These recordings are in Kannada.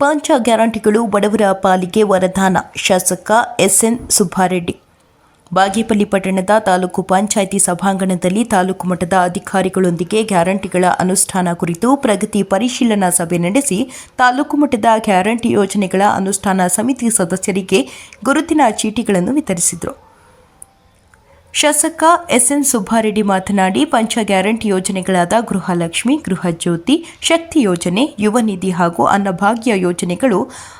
ಪಂಚ ಗ್ಯಾರಂಟಿಗಳು ಬಡವರ ಪಾಲಿಗೆ ವರದಾನ. ಶಾಸಕ ಎಸ್ಎನ್ ಸುಬ್ಬಾರೆಡ್ಡಿ. ಬಾಗೇಪಲ್ಲಿ ಪಟ್ಟಣದ ತಾಲೂಕು ಪಂಚಾಯಿತಿ ಸಭಾಂಗಣದಲ್ಲಿ ತಾಲೂಕು ಮಟ್ಟದ ಅಧಿಕಾರಿಗಳೊಂದಿಗೆ ಗ್ಯಾರಂಟಿಗಳ ಅನುಷ್ಠಾನ ಕುರಿತು ಪ್ರಗತಿ ಪರಿಶೀಲನಾ ಸಭೆ ನಡೆಸಿ ತಾಲೂಕು ಮಟ್ಟದ ಗ್ಯಾರಂಟಿ ಯೋಜನೆಗಳ ಅನುಷ್ಠಾನ ಸಮಿತಿ ಸದಸ್ಯರಿಗೆ ಗುರುತಿನ ಚೀಟಿಗಳನ್ನು ವಿತರಿಸಿದರು. ಶಾಸಕ ಎಸ್ಎನ್ ಸುಬ್ಬಾರೆಡ್ಡಿ ಮಾತನಾಡಿ, ಪಂಚ ಗ್ಯಾರಂಟಿ ಯೋಜನೆಗಳಾದ ಗೃಹಲಕ್ಷ್ಮಿ, ಗೃಹಜ್ಯೋತಿ, ಶಕ್ತಿ ಯೋಜನೆ ಯುವ ನಿಧಿ ಹಾಗೂ ಅನ್ನಭಾಗ್ಯ ಯೋಜನೆಗಳು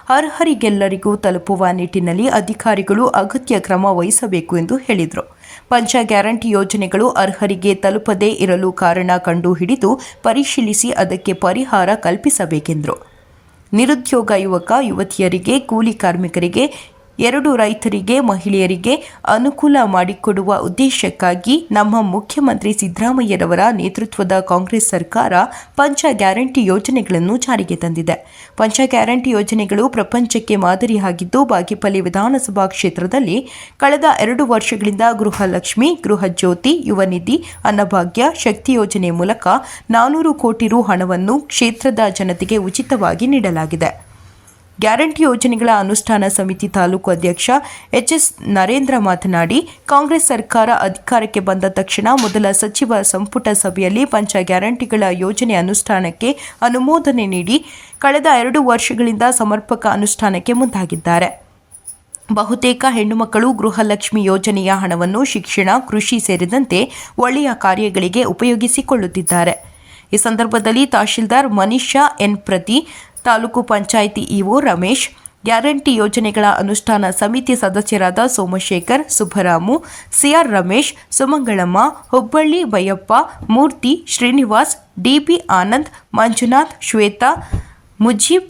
ಅರ್ಹರಿಗೆಲ್ಲರಿಗೂ ತಲುಪುವ ನಿಟ್ಟಿನಲ್ಲಿ ಅಧಿಕಾರಿಗಳು ಅಗತ್ಯ ಕ್ರಮ ವಹಿಸಬೇಕು ಎಂದು ಹೇಳಿದರು. ಪಂಚ ಗ್ಯಾರಂಟಿ ಯೋಜನೆಗಳು ಅರ್ಹರಿಗೆ ತಲುಪದೇ ಇರಲು ಕಾರಣ ಕಂಡು ಹಿಡಿದು ಪರಿಶೀಲಿಸಿ ಅದಕ್ಕೆ ಪರಿಹಾರ ಕಲ್ಪಿಸಬೇಕೆಂದರು. ನಿರುದ್ಯೋಗ ಯುವಕ, ಯುವತಿಯರಿಗೆ, ಕೂಲಿ ಕಾರ್ಮಿಕರಿಗೆ ಎರಡು ರೈತರಿಗೆ, ಮಹಿಳೆಯರಿಗೆ ಅನುಕೂಲ ಮಾಡಿಕೊಡುವ ಉದ್ದೇಶಕ್ಕಾಗಿ ನಮ್ಮ ಮುಖ್ಯಮಂತ್ರಿ ಸಿದ್ದರಾಮಯ್ಯರವರ ನೇತೃತ್ವದ ಕಾಂಗ್ರೆಸ್ ಸರ್ಕಾರ ಪಂಚ ಗ್ಯಾರಂಟಿ ಯೋಜನೆಗಳನ್ನು ಜಾರಿಗೆ ತಂದಿದೆ. ಪಂಚ ಗ್ಯಾರಂಟಿ ಯೋಜನೆಗಳು ಪ್ರಪಂಚಕ್ಕೆ ಮಾದರಿಯಾಗಿದ್ದು ಬಾಗೇಪಲ್ಲಿ ವಿಧಾನಸಭಾ ಕ್ಷೇತ್ರದಲ್ಲಿ ಕಳೆದ ಎರಡು ವರ್ಷಗಳಿಂದ ಗೃಹಲಕ್ಷ್ಮಿ, ಗೃಹಜ್ಯೋತಿ ಯುವ ನಿಧಿ ಅನ್ನಭಾಗ್ಯ ಶಕ್ತಿ ಯೋಜನೆ ಮೂಲಕ ನಾನೂರು ಕೋಟಿ ರು ಹಣವನ್ನು ಕ್ಷೇತ್ರದ ಜನತೆಗೆ ಉಚಿತವಾಗಿ ನೀಡಲಾಗಿದೆ. ಗ್ಯಾರಂಟಿ ಯೋಜನೆಗಳ ಅನುಷ್ಠಾನ ಸಮಿತಿ ತಾಲೂಕು ಅಧ್ಯಕ್ಷ ಎಚ್ ಎಸ್ ನರೇಂದ್ರ ಮಾತನಾಡಿ, ಕಾಂಗ್ರೆಸ್ ಸರ್ಕಾರ ಅಧಿಕಾರಕ್ಕೆ ಬಂದ ತಕ್ಷಣ ಮೊದಲ ಸಚಿವ ಸಂಪುಟ ಸಭೆಯಲ್ಲಿ ಪಂಚ ಗ್ಯಾರಂಟಿಗಳ ಯೋಜನೆ ಅನುಷ್ಠಾನಕ್ಕೆ ಅನುಮೋದನೆ ನೀಡಿ ಕಳೆದ ಎರಡು ವರ್ಷಗಳಿಂದ ಸಮರ್ಪಕ ಅನುಷ್ಠಾನಕ್ಕೆ ಮುಂದಾಗಿದ್ದಾರೆ. ಬಹುತೇಕ ಹೆಣ್ಣುಮಕ್ಕಳು ಗೃಹಲಕ್ಷ್ಮಿ ಯೋಜನೆಯ ಹಣವನ್ನು ಶಿಕ್ಷಣ, ಕೃಷಿ ಸೇರಿದಂತೆ ಒಳ್ಳೆಯ ಕಾರ್ಯಗಳಿಗೆ ಉಪಯೋಗಿಸಿಕೊಳ್ಳುತ್ತಿದ್ದಾರೆ. ಈ ಸಂದರ್ಭದಲ್ಲಿ ತಹಶೀಲ್ದಾರ್ ಮನೀಷಾ ಎನ್ ಪ್ರತಿ ತಾಲೂಕು ಪಂಚಾಯಿತಿ ಇಒ ರಮೇಶ್, ಗ್ಯಾರಂಟಿ ಯೋಜನೆಗಳ ಅನುಷ್ಠಾನ ಸಮಿತಿ ಸದಸ್ಯರಾದ ಸೋಮಶೇಖರ್, ಸುಬ್ಬರಾಮು, ಸಿಆರ್ ರಮೇಶ್, ಸುಮಂಗಳಮ್ಮ, ಹುಬ್ಬಳ್ಳಿ ಬೈಯಪ್ಪ, ಮೂರ್ತಿ, ಶ್ರೀನಿವಾಸ್ ಡಿಬಿ ಆನಂದ್, ಮಂಜುನಾಥ್, ಶ್ವೇತಾ, ಮುಜೀಬ್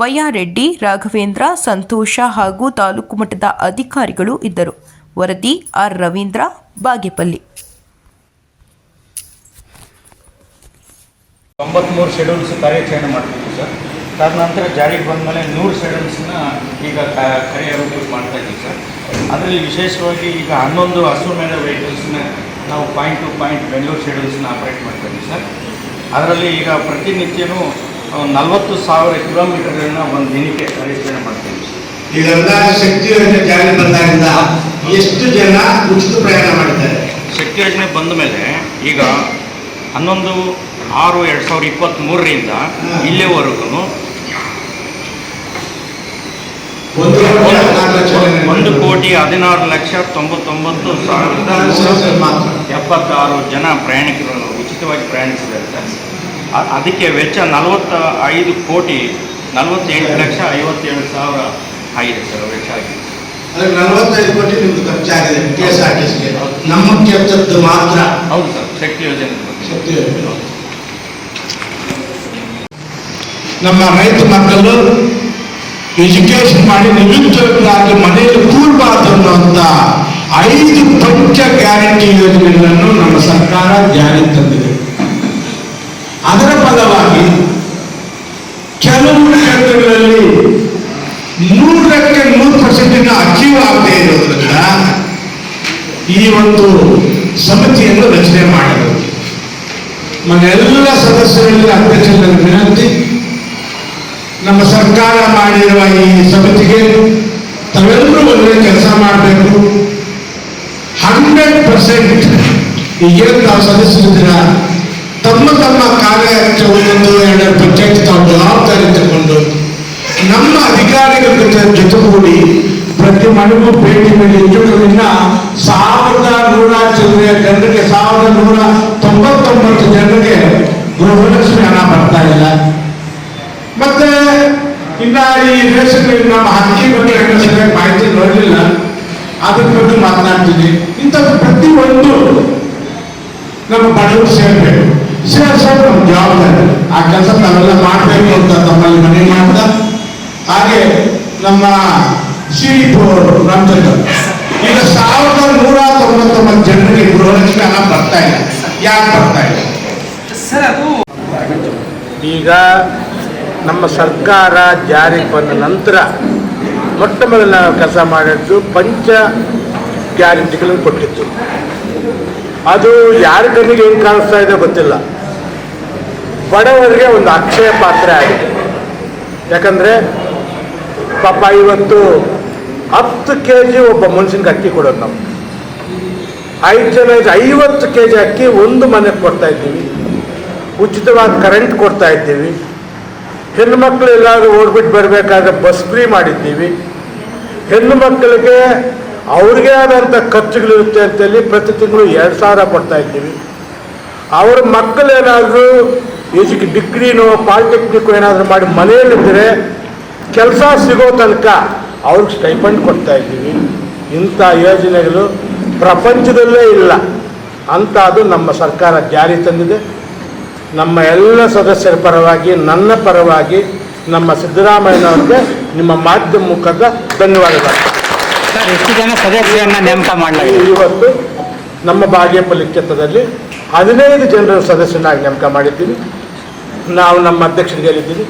ಬಯ್ಯಾರೆಡ್ಡಿ ರಾಘವೇಂದ್ರ, ಸಂತೋಷ ಹಾಗೂ ತಾಲೂಕು ಮಟ್ಟದ ಅಧಿಕಾರಿಗಳು ಇದ್ದರು. ವರದಿ ಆರ್ ರವೀಂದ್ರ ಬಾಗೇಪಲ್ಲಿ. ತೊಂಬತ್ಮೂರು ಶೆಡ್ಯೂಲ್ಸ್ ಕಾರ್ಯಾಚರಣೆ ಮಾಡ್ತಿದ್ವಿ ಸರ್. ತದನಂತರ ಜಾರಿಗೆ ಬಂದ ಮೇಲೆ ನೂರು ಸೆಡಲ್ಸ್ನ ಈಗ ಕ- ಕಾರ್ಯರೂಪ ಮಾಡ್ತಾ ಇದ್ದೀವಿ ಸರ್. ಅದರಲ್ಲಿ ವಿಶೇಷವಾಗಿ ಈಗ ಹನ್ನೊಂದು ಹಸು ಮೇಲೆ ವೆಹಿಕಲ್ಸ್ನ ನಾವು ಪಾಯಿಂಟ್ ಟು ಪಾಯಿಂಟ್ ಬೆಂಗಳೂರು ಶೆಡ್ಯೂಲ್ಸ್ನ ಆಪ್ರೇಟ್ ಮಾಡ್ತಾ ಇದ್ದೀವಿ ಸರ್. ಅದರಲ್ಲಿ ಈಗ ಪ್ರತಿನಿತ್ಯನೂ ನಲವತ್ತು ಸಾವಿರ ಕಿಲೋಮೀಟರ್ಗಳನ್ನ ಒಂದು ದಿನಕ್ಕೆ ಪರಿಶೀಲನೆ ಮಾಡ್ತೀವಿ ಇದೆಲ್ಲ ಶಕ್ತಿ ಯೋಜನೆ ಜಾರಿ ಬಂದಾಗಿಂದ ಎಷ್ಟು ಜನ ಉಚಿತ ಪ್ರಯಾಣ ಮಾಡಿದ್ದಾರೆ ಶಕ್ತಿ ಯೋಜನೆ ಬಂದ ಮೇಲೆ ಈಗ ಹನ್ನೊಂದು ಆರು ಎರಡು ಸಾವಿರದ ಇಪ್ಪತ್ತ್ಮೂರರಿಂದ ಇಲ್ಲಿವರೆಗೂ ಒಂದು ಕೋಟಿ ಹದಿನಾರು ಲಕ್ಷ ತೊಂಬತ್ತೊಂಬತ್ತು ಸಾವಿರದ. ಎಪ್ಪತ್ತಾರು ಜನ ಪ್ರಯಾಣಿಕರು ಉಚಿತವಾಗಿ ಪ್ರಯಾಣಿಸಿದ್ದಾರೆ ಸರ್. ಅದಕ್ಕೆ ವೆಚ್ಚ ನಲವತ್ತ ಐದು ಕೋಟಿ ನಲವತ್ತೆಂಟು ಲಕ್ಷ ಐವತ್ತೇಳು ಸಾವಿರ ಆಗಿದೆ ಸರ್ ವೆಚ್ಚ ಆಗಿದೆ. ನಲವತ್ತೈದು ಕೋಟಿ ನಿಮ್ದು ಖರ್ಚಾಗಿದೆ ಕೆ ಎಸ್ ಆರ್ ಟಿ ಸಿಗೆ ನಮ್ಮ ಕೆಲಸದ್ದು ಮಾತ್ರ. ಹೌದು ಸರ್ ಶಕ್ತಿ ಯೋಜನೆ ಶಕ್ತಿ ಯೋಜನೆ. ನಮ್ಮ ರೈತ ಮಕ್ಕಳು ಎಜುಕೇಶನ್ ಮಾಡಿ ನಿರುದ್ಯೋಗರಾಗಿ ಮನೆಯಲ್ಲಿ ಕೂಡಬಾರ್ದು ಅನ್ನುವಂಥ ಐದು ಪಂಚ ಗ್ಯಾರಂಟಿ ಯೋಜನೆಗಳನ್ನು ನಮ್ಮ ಸರ್ಕಾರ ಜಾರಿಗೆ ತಂದಿದೆ. ಅದರ ಫಲವಾಗಿ ಕೆಲವು ಕ್ಷೇತ್ರಗಳಲ್ಲಿ ನೂರಕ್ಕೆ ನೂರು ಪರ್ಸೆಂಟಿನ ಅಚೀವ್ ಆಗದೆ ಇರೋದ್ರಿಂದ ಈ ಒಂದು ಸಮಿತಿಯನ್ನು ರಚನೆ ಮಾಡಿದರು. ನಮ್ಮೆಲ್ಲ ಸದಸ್ಯರಲ್ಲಿ ಅಧ್ಯಕ್ಷರ ವಿನಂತಿ. ನಮ್ಮ ಸರ್ಕಾರ ಮಾಡಿರುವ ಈ ಸಮಿತಿಗೆ ತಾವೆಲ್ಲರೂ ಒಂದೇ ಕೆಲಸ ಮಾಡಬೇಕು. ಹಂಡ್ರೆಡ್ ಪರ್ಸೆಂಟ್ ಈಗೇನು ತಾವು ಸದಸ್ಯರಿದ್ದೀರ ತಮ್ಮ ತಮ್ಮ ಕಾರ್ಯಕ್ಕೆ ಒಂದೊಂದು ಎರಡು ಪಂಚಾಯತ್ ತಾವು ಜವಾಬ್ದಾರಿ ತಗೊಂಡು ನಮ್ಮ ಅಧಿಕಾರಿಗಳ ಜೊತೆ ಜೊತೆಗೂಡಿ ಪ್ರತಿ ಮನೆಗೂ ಭೇಟಿ ನೀಡಿ ಇನ್ನು ಸಾವಿರದ ನೂರ ಚಿಲ್ಲರೆ ಜನರಿಗೆ ಸಾವಿರದ ನೂರ ತೊಂಬತ್ತೊಂಬತ್ತು ಜನರಿಗೆ ಗೃಹಲಕ್ಷ್ಮಿ ಹಣ ಬರ್ತಾ ಇಲ್ಲ. ಇನ್ನ ಈ ದೇಶದಲ್ಲಿ ನಮ್ಮ ಹಕ್ಕಿ ಬಗ್ಗೆ ಸರಿಯಾಗಿ ಮಾಹಿತಿ ನೋಡಲಿಲ್ಲ. ಅದ್ರ ಬಗ್ಗೆ ಮಾತನಾಡ್ತೀನಿ ಇಂಥ ಒಂದು ನಮ್ಮ ಬಡವರು ಸೇರ್ಬೇಕು. ಸೇರ್ಸೋದು ನಮ್ಮ ಜವಾಬ್ದಾರಿ. ಆ ಕೆಲಸ ನಾವೆಲ್ಲ ಮಾಡಬೇಕು ಅಂತ ತಮ್ಮಲ್ಲಿ ಮನವಿ ಮಾಡ್ತಾ. ಹಾಗೆ ನಮ್ಮ ಸಿ ರಾಮಚಂದ್ರ. ಈಗ ಸಾವಿರದ ನೂರ ತೊಂಬತ್ತೊಂಬತ್ತು ಜನರಿಗೆ ಗೃಹಲಕ್ಷ್ಮಿ ಹಣ ಬರ್ತಾ ಇಲ್ಲ ಯಾಕೆ ಬರ್ತಾ ಇಲ್ಲ ಈಗ ನಮ್ಮ ಸರ್ಕಾರ ಜಾರಿಗೆ ಬಂದ ನಂತರ ಮೊಟ್ಟ ಮೊದಲ ನಾವು ಕೆಲಸ ಮಾಡಿದ್ದು ಪಂಚ ಗ್ಯಾರಂಟಿಗಳನ್ನು ಕೊಟ್ಟಿತ್ತು. ಅದು ಯಾರ ಕಣ್ಣಿಗೆ ಏನು ಕಾಣಿಸ್ತಾ ಇದೆ ಗೊತ್ತಿಲ್ಲ. ಬಡವರಿಗೆ ಒಂದು ಅಕ್ಷಯ ಪಾತ್ರ ಆಗಿದೆ. ಯಾಕಂದರೆ ಪಾಪ ಇವತ್ತು ಹತ್ತು ಕೆ ಜಿ ಒಬ್ಬ ಮನುಷ್ಯನಿಗೆ ಅಕ್ಕಿ ಕೊಡೋದು ನಾವು. ಐದು ಜನ ಐವತ್ತು ಕೆ ಜಿ ಅಕ್ಕಿ ಒಂದು ಮನೆಗೆ ಕೊಡ್ತಾ ಇದ್ದೀವಿ. ಉಚಿತವಾದ ಕರೆಂಟ್ ಕೊಡ್ತಾ ಇದ್ದೀವಿ. ಹೆಣ್ಣು ಮಕ್ಕಳು ಎಲ್ಲಾದ್ರೂ ಓಡ್ಬಿಟ್ಟು ಬರಬೇಕಾದ್ರೆ ಬಸ್ ಫ್ರೀ ಮಾಡಿದ್ದೀವಿ. ಹೆಣ್ಣು ಮಕ್ಕಳಿಗೆ ಅವ್ರಿಗೆ ಆದಂಥ ಖರ್ಚುಗಳಿರುತ್ತೆ ಅಂತೇಳಿ ಪ್ರತಿ ತಿಂಗಳು ಎರಡು ಸಾವಿರ ಕೊಡ್ತಾ ಇದ್ದೀವಿ. ಅವ್ರ ಮಕ್ಕಳೇನಾದರೂ ಎಜುಕ್ ಡಿಗ್ರಿನೋ ಪಾಲಿಟೆಕ್ನಿಕ್ ಏನಾದರೂ ಮಾಡಿ ಮನೆಯಲ್ಲಿದ್ದರೆ ಕೆಲಸ ಸಿಗೋ ತನಕ ಅವ್ರಿಗೆ ಸ್ಟೈಪಂಡ್ ಕೊಡ್ತಾ ಇದ್ದೀವಿ. ಇಂಥ ಯೋಜನೆಗಳು ಪ್ರಪಂಚದಲ್ಲೇ ಇಲ್ಲ. ಅಂತ ಅದು ನಮ್ಮ ಸರ್ಕಾರ ಜಾರಿ ತಂದಿದೆ. ನಮ್ಮ ಎಲ್ಲ ಸದಸ್ಯರ ಪರವಾಗಿ ನನ್ನ ಪರವಾಗಿ ನಮ್ಮ ಸಿದ್ದರಾಮಯ್ಯನವ್ರಿಗೆ ನಿಮ್ಮ ಮಾಧ್ಯಮ ಮುಖದ ಧನ್ಯವಾದಗಳು. ಸರ್ ಎಷ್ಟು ಜನ ಸದಸ್ಯರನ್ನ ನೇಮಕ ಮಾಡಲಾಗಿದೆ ಇವತ್ತು ನಮ್ಮ ಬಾಗೇಪಲ್ಲಿ ಕ್ಷೇತ್ರದಲ್ಲಿ ಹದಿನೈದು ಜನರ ಸದಸ್ಯನಾಗಿ ನೇಮಕ ಮಾಡಿದ್ದೀವಿ. ನಾವು ನಮ್ಮ ಅಧ್ಯಕ್ಷರಿಗೆ ಹೇಳಿದ್ದೀವಿ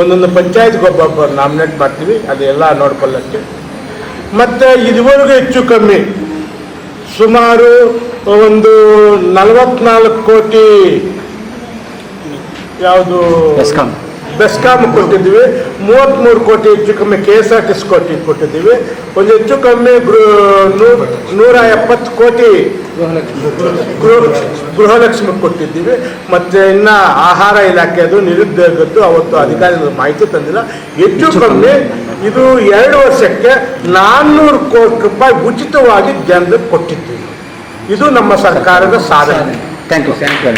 ಒಂದೊಂದು ಪಂಚಾಯತ್ಗೆ ಒಬ್ಬೊಬ್ಬರು ನಾಮಿನೇಟ್ ಮಾಡ್ತೀವಿ. ಅದೆಲ್ಲ ನೋಡ್ಕೊಳ್ಳೋಕ್ಕೆ. ಮತ್ತು ಇದುವರೆಗೂ ಹೆಚ್ಚು ಕಮ್ಮಿ ಸುಮಾರು ಒಂದು ನಲವತ್ನಾಲ್ಕು ಕೋಟಿ ಯಾವುದು ಬೆಸ್ಕಾಂ. ಬೆಸ್ಕಾಮ್ ಕೊಟ್ಟಿದ್ದೀವಿ. ಮೂವತ್ತ್ಮೂರು ಕೋಟಿ ಹೆಚ್ಚು ಕಮ್ಮಿ K S R T C crore ಕೊಟ್ಟಿದ್ದೀವಿ. ಒಂದು ಹೆಚ್ಚು ಕಮ್ಮಿ ನೂರ ಎಪ್ಪತ್ತು ಕೋಟಿ ಗೃಹ ಗೃಹಲಕ್ಷ್ಮಿ ಕೊಟ್ಟಿದ್ದೀವಿ. ಮತ್ತು ಇನ್ನು ಆಹಾರ ಇಲಾಖೆ ಅದು ನಿರುದ್ಯೋಗದ್ದು ಅವತ್ತು ಅಧಿಕಾರಿಗಳು ಮಾಹಿತಿ ತಂದಿಲ್ಲ. ಹೆಚ್ಚು ಕಮ್ಮಿ ಇದು ಎರಡು ವರ್ಷಕ್ಕೆ ನಾನ್ನೂರು ಕೋಟಿ ರೂಪಾಯಿ ಉಚಿತವಾಗಿ ಜನರಿಗೆ ಕೊಟ್ಟಿದ್ದೀವಿ. ಇದು ನಮ್ಮ ಸರ್ಕಾರದ ಸಾಧನೆ ಥ್ಯಾಂಕ್ ಯು ಥ್ಯಾಂಕ್ ಯು